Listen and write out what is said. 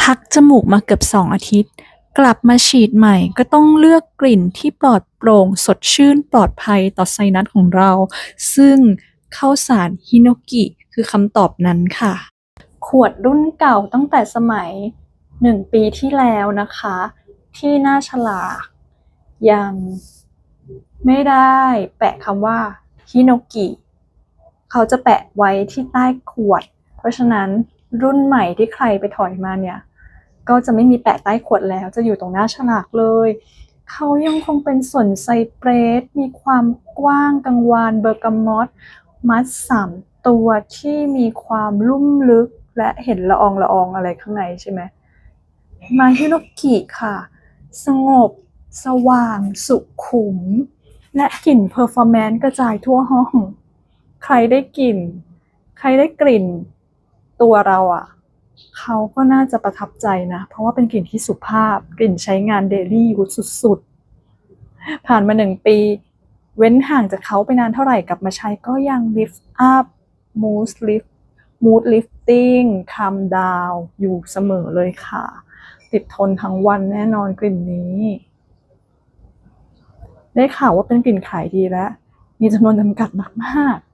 พักจมูกมาเกือบสองอาทิตย์ กลับมาฉีดใหม่ก็ต้องเลือกกลิ่นที่ปลอดโปร่ง สดชื่นปลอดภัยต่อไซนัสของเรา ซึ่งข้าวสารฮิโนกิคือคำตอบนั้นค่ะ ขวดรุ่นเก่าตั้งแต่สมัยหนึ่งปีที่แล้วนะคะ ที่หน้าฉลากยังไม่ได้แปะคำว่าฮิโนกิ เขาจะแปะไว้ที่ใต้ขวด เพราะฉะนั้น รุ่นใหม่ที่ใครไปถอยมาเนี่ย ก็จะไม่มีแปะใต้ขวดแล้วจะอยู่ตรงหน้าฉลากเลย เขายังคงเป็นส่วนไซเปรส มีความกว้างกังวานเบอร์กามอตมัดสามตัวที่มีความลุ่มลึกและเห็นละอองละอองอะไรข้างในใช่ไหมมาฮิโนกิค่ะ สงบ สว่าง สุขุม และกลิ่นเพอร์ฟอร์แมนซ์กระจายทั่วห้อง ใครได้กลิ่น ใครได้กลิ่น ตัวเราอะ่ะเขาก็น่าจะประทับใจนะ เพราะว่าเป็นกลิ่นที่สุภาพกลิ่นใช้งานเดลี่ยูสสุดๆ ผ่านมาหนึ่งปี เว้นห่างจากเขาไปนานเท่าไหร่กลับมาใช้ก็ยัง lift up mood lift mood lifting calm down อยู่เสมอเลยค่ะ ติดทนทั้งวันแน่นอนกลิ่นนี้ ได้ข่าวว่าเป็นกลิ่นขายดีแล้ว มีจำนวนจำกัดมากๆ